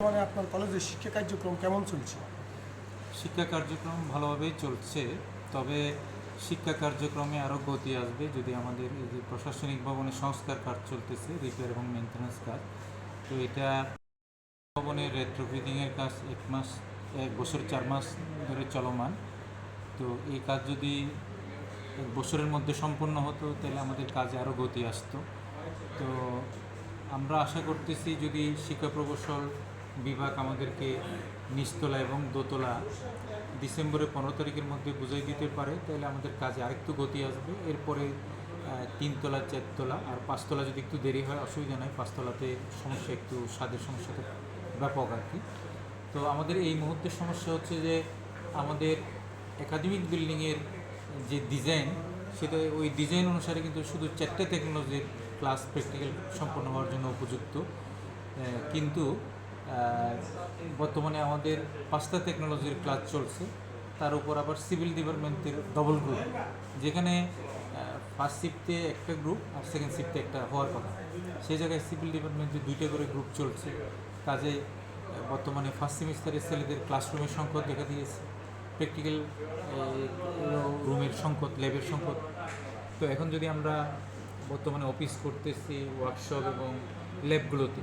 আপনার কলেজের শিক্ষা কার্যক্রম কেমন চলছে? শিক্ষা কার্যক্রম ভালোভাবেই চলছে, তবে শিক্ষা কার্যক্রমে আরও গতি আসবে যদি আমাদের এই যে প্রশাসনিক ভবনে সংস্কার কাজ চলতেছে রিপেয়ার এবং মেনটেন্যান্স কাজ। তো এটা ভবনের রেট্রোফিটিংয়ের কাজ এক মাস, এক বছর চার মাস ধরে চলমান। তো এই কাজ যদি এক বছরের মধ্যে সম্পন্ন হতো, তাহলে আমাদের কাজে আরও গতি আসতো। তো আমরা আশা করতেছি যদি শিক্ষা প্রকৌশল বিভাগ আমাদেরকে নিচতলা এবং দোতলা ডিসেম্বরের পনেরো তারিখের মধ্যে বুঝাই দিতে পারে, তাহলে আমাদের কাজে আরেকটু গতি আসবে। এরপরে তিনতলা, চারতলা আর পাঁচতলা যদি একটু দেরি হয়, অসুবিধা নয় পাঁচতলাতে সমস্যা একটু স্বাদের সমস্যাটা ব্যাপক আর কি। তো আমাদের এই মুহূর্তে সমস্যা হচ্ছে যে আমাদের একাডেমিক বিল্ডিংয়ের যে ডিজাইন, সেটা ওই ডিজাইন অনুসারে কিন্তু শুধু চারটে টেকনোলজির ক্লাস প্র্যাকটিক্যাল সম্পন্ন হওয়ার জন্য উপযুক্ত। কিন্তু বর্তমানে আমাদের পাঁচটা টেকনোলজির ক্লাস চলছে। তার উপর আবার সিভিল ডিপার্টমেন্টের ডবল গ্রুপ যেখানে ফার্স্ট শিফটে একটা গ্রুপ আর সেকেন্ড শিফটে একটা হওয়ার কথা। সেই জায়গায় সিভিল ডিপার্টমেন্টে দুইটা করে গ্রুপ চলছে। কাজে বর্তমানে ফার্স্ট সেমিস্টারের ছেলেদের ক্লাসরুমের সংকট দেখা দিয়েছে। প্র্যাকটিক্যাল রুমের সংকট ল্যাবের সংকট তো এখন যদি আমরা বর্তমানে অফিস করতেছি ওয়ার্কশপ এবং ল্যাবগুলোতে